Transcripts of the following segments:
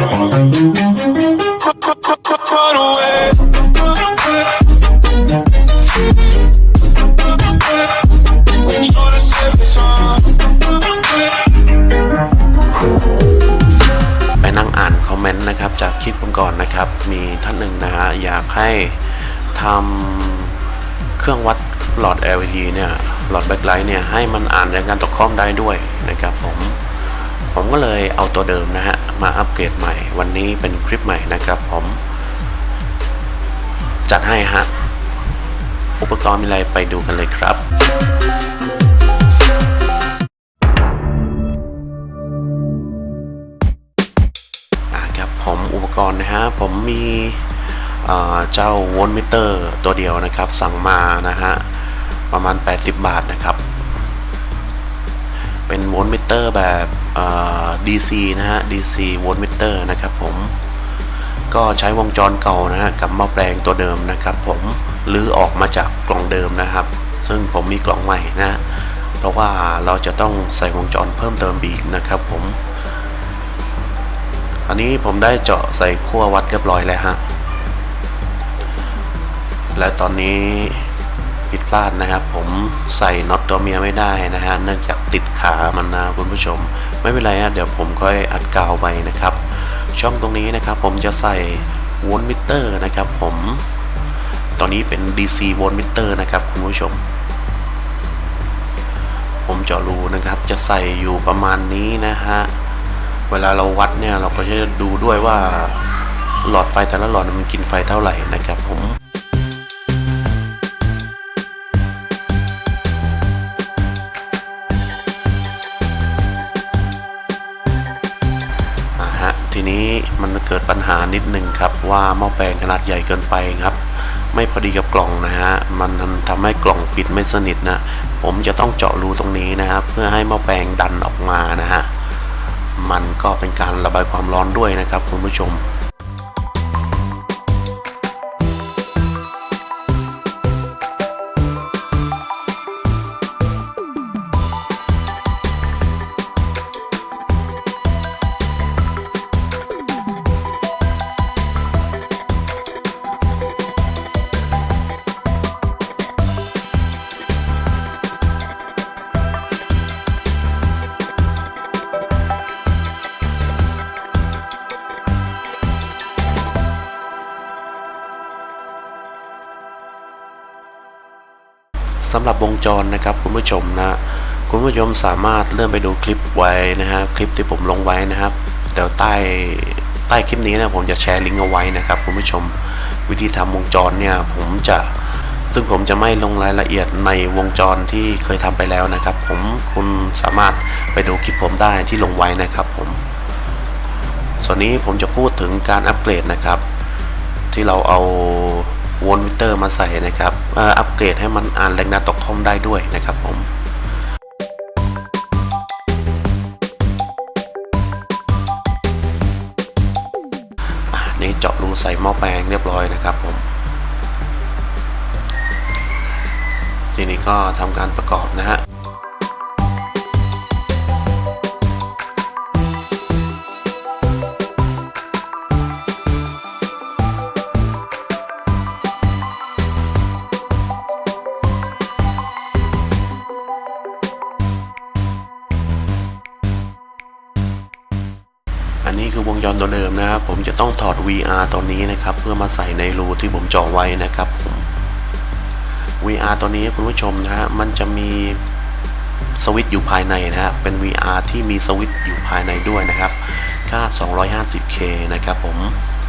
ไปนั่งอ่านคอมเมนต์นะครับจากคลิปก่อนนะครับ มีท่านหนึ่งนะฮะอยากให้ทำเครื่องวัดหลอด LED เนี่ย หลอดแบ็คไลท์เนี่ย ให้มันอ่านแรงงานตกค้อมได้ด้วยนะครับผม ผมก็เลยเอาตัวเดิมนะฮะ มาอัปเกรดใหม่ วันนี้เป็นคลิปใหม่นะครับผม จัดให้ฮะ อุปกรณ์มีอะไรไปดูกันเลยครับครับผมอุปกรณ์นะฮะ ผมมีเอ่อเจ้าโวลต์มิเตอร์ตัวเดียวนะครับ สั่งมานะฮะ ประมาณ 80 บาทนะครับ เป็นโวลต์มิเตอร์แบบเอ่อ DC นะฮะ DC โวลต์มิเตอร์นะครับผมก็ใช้วงจรเก่านะฮะกับหม้อแปลงตัวเดิมนะครับ ผมลื้อออกมาจากกล่องเดิมนะครับ ซึ่งผมมีกล่องใหม่นะเพราะว่าเราจะต้องใส่วงจรเพิ่มเติมอีกนะครับ ผม อันนี้ผมได้เจาะใส่ขั้ววัดเรียบร้อยแล้วฮะและตอนนี้ ผิดพลาดนะครับ ผมใส่น็อตตัวเมียไม่ได้นะฮะเนื่องจากติดขามันนะคุณผู้ชม ไม่เป็นไรฮะเดี๋ยวผมค่อยอัดกาวไปนะครับ ช่องตรงนี้นะครับ ผมจะใส่โวลต์มิเตอร์นะครับ ผมตอนนี้เป็น DC โวลต์มิเตอร์นะครับคุณผู้ชม ผมเจาะรูนะครับ จะใส่อยู่ประมาณนี้นะฮะเวลาเราวัดเนี่ยเราก็จะดูด้วยว่าหลอดไฟแต่ละหลอดมันกินไฟเท่าไหร่นะครับ ผม ทีนี้มันเกิดปัญหานิดหนึ่งครับว่าหม้อแปลงขนาดใหญ่เกินไปครับ ไม่พอดีกับกล่องนะฮะมันทำให้กล่องปิดไม่สนิทนะผมจะต้องเจาะรูตรงนี้นะครับเพื่อให้หม้อแปลงดันออกมานะฮะมันก็เป็นการระบายความร้อนด้วยนะครับคุณผู้ชม สำหรับวงจรนะครับคุณผู้ชมนะคุณผู้ชมสามารถเลื่อนไปดูคลิปไว้นะฮะคลิปที่ผมลงไว้นะครับเดี๋ยวใต้ใต้คลิปนี้นะผมจะแชร์ลิงก์เอาไว้นะครับคุณผู้ชมวิธีทำวงจรเนี่ยผมจะซึ่งผมจะไม่ลงรายละเอียดในวงจรที่เคยทำไปแล้วนะครับ ผมคุณสามารถไปดูคลิปผมได้ที่ลงไว้นะครับผมส่วนนี้ผมจะพูดถึงการอัปเกรดนะครับ ที่เราเอา โวลต์มิเตอร์มาใส่นะครับอ,อัปเกรดให้มันอ่านแรงดันตกท่อมได้ด้วยนะครับผมนี่เจาะรูใส่หม้อแปลงเรียบร้อยนะครับผม ทีนี้ก็ทำการประกอบนะฮะ จะต้องถอด VR ตัวนี้นะครับ เพื่อมาใส่ในรูที่ผมเจาะไว้นะครับผม VR ตัวนี้คุณผู้ชมนะฮะมันจะมีสวิตช์อยู่ภายในนะฮะเป็น VR ที่มีสวิตช์อยู่ภายในด้วยนะครับค่า 250K นะครับผม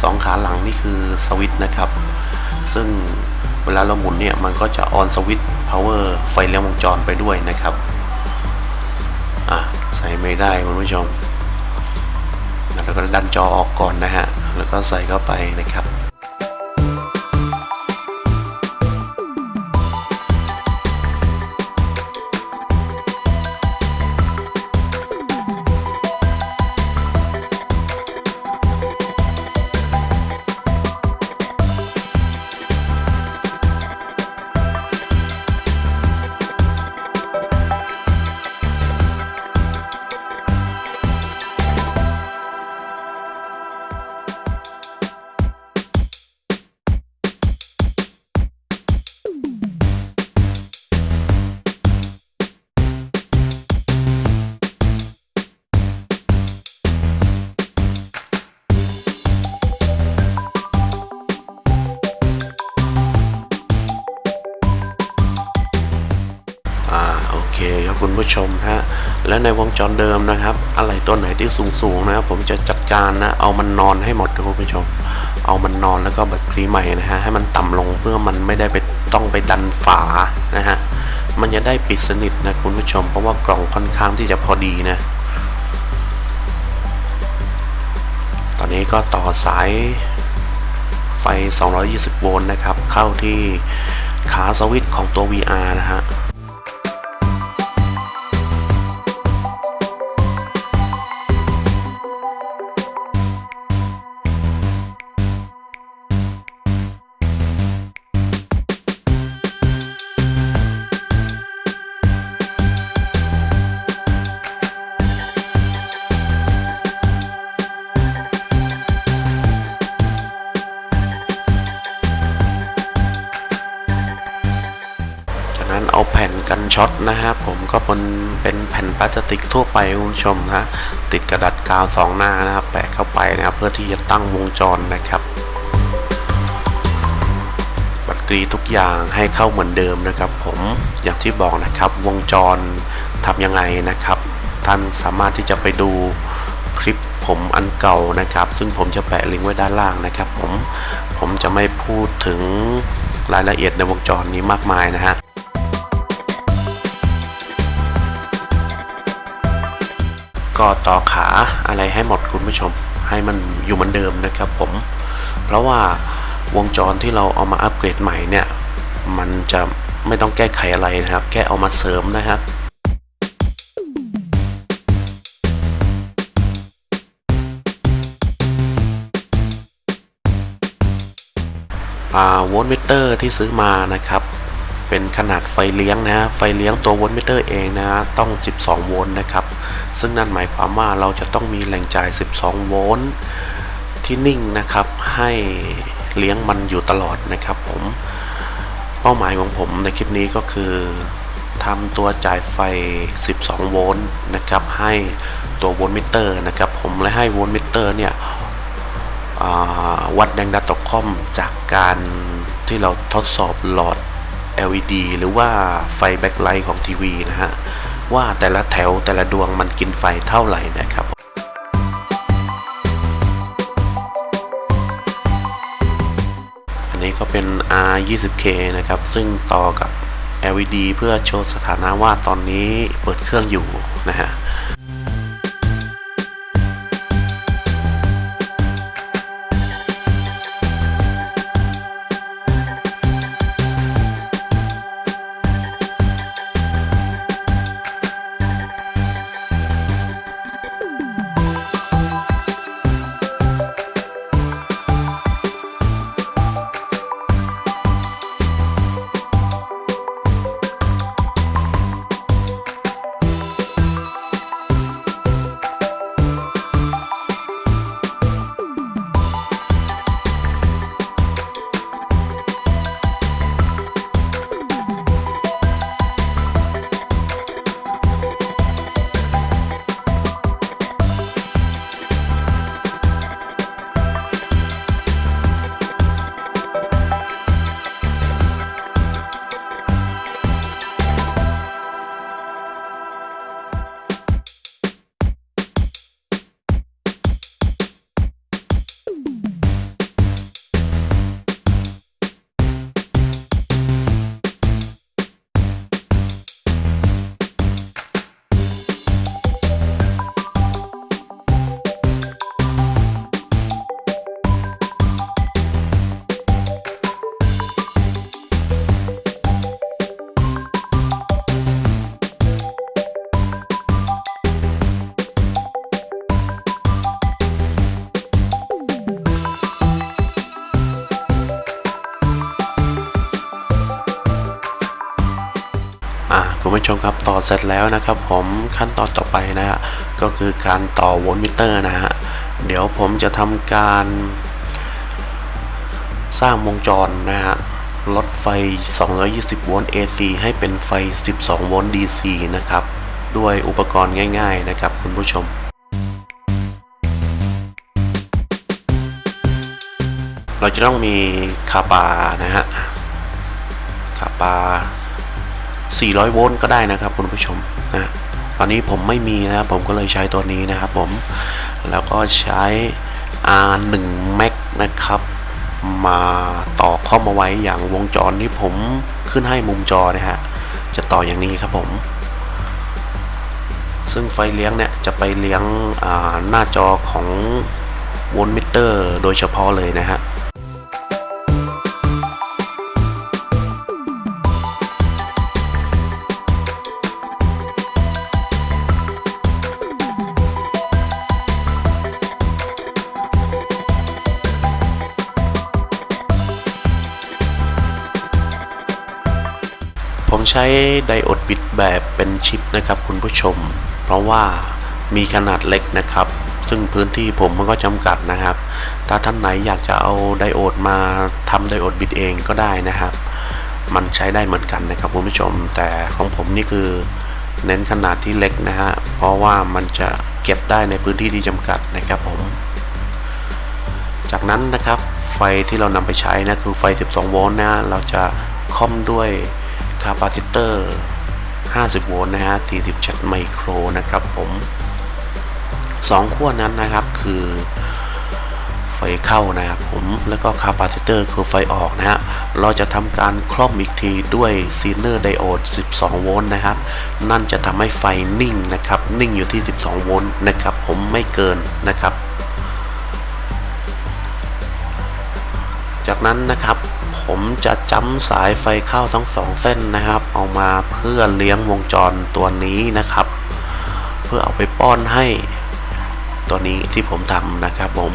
สองขาหลังนี่คือสวิตช์นะครับ ซึ่งเวลาเราหมุนเนี่ยมันก็จะออนสวิตช์ power ไฟเลี้ยงวงจรไปด้วยนะครับ อะ ใส่ไม่ได้คุณผู้ชม แล้วก็ดันจอออกก่อนนะฮะ แล้วก็ใส่เข้าไปนะครับ คุณผู้ชมฮะและในวงจรเดิมนะครับ อะไรตัวไหนที่สูงๆนะผมจะจัดการนะเอามันนอนให้หมดนะคุณผู้ชม เอามันนอนแล้วก็แบบคลีใหม่นะฮะให้มันต่ำลงเพื่อมันไม่ได้ไปต้องไปดันฝานะฮะมันจะได้ปิดสนิทนะคุณผู้ชม เพราะว่ากล่องค่อนข้างที่จะพอดีนะตอนนี้ก็ต่อสายไฟ 220 โวลต์นะครับ เข้าที่ขาสวิตช์ของตัว VR นะฮะ ช็อตนะฮะผมก็มันเป็นแผ่นพลาสติกทั่วไปคุณผู้ชมนะติดกระดาษกาวสองหน้านะครับแปะเข้าไปนะครับเพื่อที่จะตั้งวงจรนะครับ บัตรกรีทุกอย่างให้เข้าเหมือนเดิมนะครับ ผมอย่างที่บอกนะครับวงจรทำยังไงนะครับ ท่านสามารถที่จะไปดูคลิปผมอันเก่านะครับ ซึ่งผมจะแปะลิงก์ไว้ด้านล่างนะครับ ผมผมจะไม่พูดถึงรายละเอียดในวงจรนี้มากมายนะฮะ ก็ต่อขาอะไรให้หมดคุณผู้ชม ให้มันอยู่เหมือนเดิมนะครับผม เพราะว่าวงจรที่เราเอามาอัปเกรดใหม่เนี่ย มันจะไม่ต้องแก้ไขอะไรนะครับ แค่เอามาเสริมนะครับอ่าโวลต์มิเตอร์ที่ซื้อมานะครับ เป็นขนาดไฟเลี้ยงนะไฟเลี้ยงตัวโวลต์มิเตอร์เองนะต้อง 12 โวลต์นะครับ ซึ่งนั่นหมายความว่าเราจะต้องมีแหล่งจ่าย 12 โวลต์ที่นิ่งนะครับ ให้เลี้ยงมันอยู่ตลอดนะครับผม เป้าหมายของผมในคลิปนี้ก็คือทำตัวจ่ายไฟ 12 โวลต์นะครับ ให้ตัวโวลต์มิเตอร์นะครับ ผมและให้โวลต์มิเตอร์เนี่ยวัดแรงดันต่อคอมจากการที่เราทดสอบหลอด LED หรือว่าไฟแบ็คไลท์ของทีวีนะฮะ ว่าแต่ละแถวแต่ละดวงมันกินไฟเท่าไหร่นะครับอันนี้ก็เป็น R20K นะครับ ซึ่งต่อกับ LED เพื่อโชว์สถานะว่าตอนนี้เปิดเครื่องอยู่นะฮะ ผู้ชมครับต่อเสร็จแล้วนะครับผมขั้นตอนต่อไปนะฮะก็คือการต่อโวลต์มิเตอร์นะฮะเดี๋ยวผมจะทำการ สร้างวงจรนะฮะลดไฟ 220 โวลต์ AC ให้เป็นไฟ 12 โวลต์ DC นะครับ ด้วยอุปกรณ์ง่าย ๆ นะครับ คุณผู้ชม เราจะต้องมีคาปานะฮะคาปา 400 โวลต์ก็ได้นะครับคุณผู้ชมนะตอนนี้ผมไม่มีนะครับผมก็เลยใช้ตัวนี้นะครับผมแล้วก็ใช้ R1 Max นะครับ มาต่อเข้ามาไว้อย่างวงจรที่ผมขึ้นให้มุมจอนะฮะจะต่ออย่างนี้ครับผม ซึ่งไฟเลี้ยงเนี่ยจะไปเลี้ยงหน้าจอของวอลมิเตอร์ โดยเฉพาะเลยนะฮะ ช้ไดโอดบิดแบบเป็นชิปนะครับคุณผู้ชม เพราะว่ามีขนาดเล็กนะครับ ซึ่งพื้นที่ผมมันก็จำกัดนะครับ ถ้าท่านไหนอยากจะเอาไดโอดมาทำไดโอดบิดเองก็ได้นะครับ มันใช้ได้เหมือนกันนะครับคุณผู้ชม แต่ของผมนี่คือเน้นขนาดที่เล็กนะฮะ เพราะว่ามันจะเก็บได้ในพื้นที่ที่จำกัดนะครับผม จากนั้นนะครับไฟที่เรานำไปใช้นะคือไฟ 12 โวลต์นะ เราจะค่อมด้วย คาปาซิเตอร์ 50 โวลต์นะฮะ47ไมโครนะครับผมสองขั้วนั้นนะครับคือไฟเข้านะครับผมแล้วก็คาปาซิเตอร์คือไฟออกนะฮะเราจะทำการคล่อมอีกทีด้วยซีเนอร์ไดโอด 12 โวลต์นะครับ นั่นจะทำให้ไฟนิ่งนะครับ นิ่งอยู่ที่ 12 โวลต์นะครับ ผมไม่เกินนะครับ จากนั้นนะครับ ผมจะจ้ำสายไฟเข้าทั้งสองเส้นนะครับ เอามาเพื่อเลี้ยงวงจรตัวนี้นะครับ เพื่อเอาไปป้อนให้ตัวนี้ที่ผมทำนะครับผม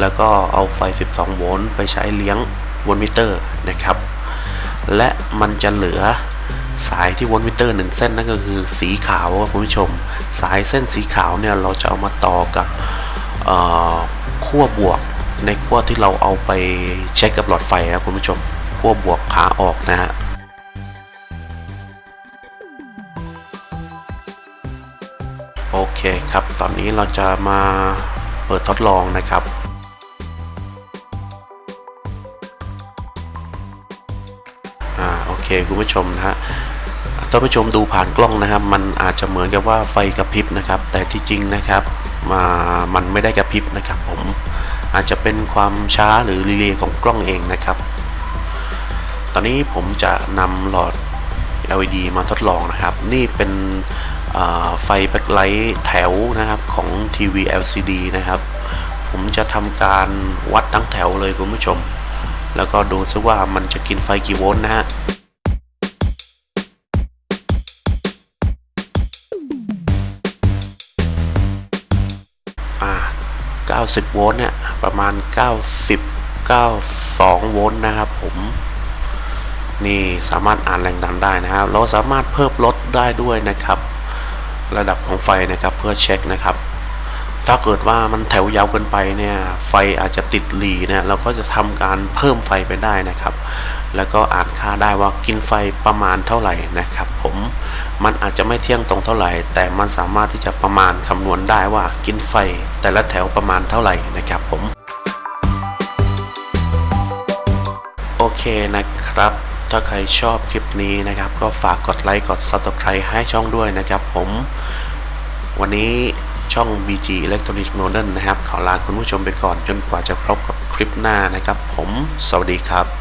แล้วก็เอาไฟ 12 โวลต์ไปใช้เลี้ยงวอลมิเตอร์นะครับ และมันจะเหลือสายที่วอลมิเตอร์หนึ่งเส้นนั่นก็คือสีขาวคุณผู้ชม สายเส้นสีขาวเนี่ยเราจะเอามาต่อกับขั้วบวก ในขั้วที่เราเอาไปเช็คกับหลอดไฟนะคุณผู้ชมขั้วบวกขาออกนะฮะโอเคครับ ตอนนี้เราจะมาเปิดทดลองนะครับอ่าโอเคคุณผู้ชมนะฮะท่านผู้ชมดูผ่านกล้องนะครับ มันอาจจะเหมือนกับว่าไฟกระพริบนะครับ แต่ที่จริงนะครับมามันไม่ได้กระพริบนะครับผม อาจจะเป็นความช้าหรือรีเลย์ของกล้องเองนะครับ ตอนนี้ผมจะนำหลอด LED มาทดลองนะครับ นี่เป็นไฟแบ็คไลท์แถวนะครับของทีวี LCD นะครับ ผมจะทำการวัดทั้งแถวเลยคุณผู้ชม แล้วก็ดูซิว่ามันจะกินไฟกี่โวลต์นะฮะ 90 โวลต์เนี่ย ประมาณ 90 92 โวลต์นะครับผม นี่สามารถอ่านแรงดันได้นะครับ เราสามารถเพิ่มลดได้ด้วยนะครับ ระดับของไฟนะครับเพื่อเช็คนะครับ ถ้าเกิดว่ามันแถวยาวเกินไปเนี่ย ไฟอาจจะติดหลีเนี่ย เราก็จะทำการเพิ่มไฟไปได้นะครับ แล้วก็อ่านค่าได้ว่ากินไฟประมาณเท่าไหร่นะครับ ผมมันอาจจะไม่เที่ยงตรงเท่าไหร่ แต่มันสามารถที่จะประมาณคำนวณได้ว่ากินไฟแต่ละแถวประมาณเท่าไหร่นะครับผมโอเคนะครับถ้าใครชอบคลิปนี้นะครับ ก็ฝากกดไลค์กด subscribe ให้ช่องด้วยนะครับผมวันนี้ช่อง BG Electronic Modern นะครับ ขอลาคุณผู้ชมไปก่อนจนกว่าจะพบกับคลิปหน้านะครับ ผม สวัสดีครับ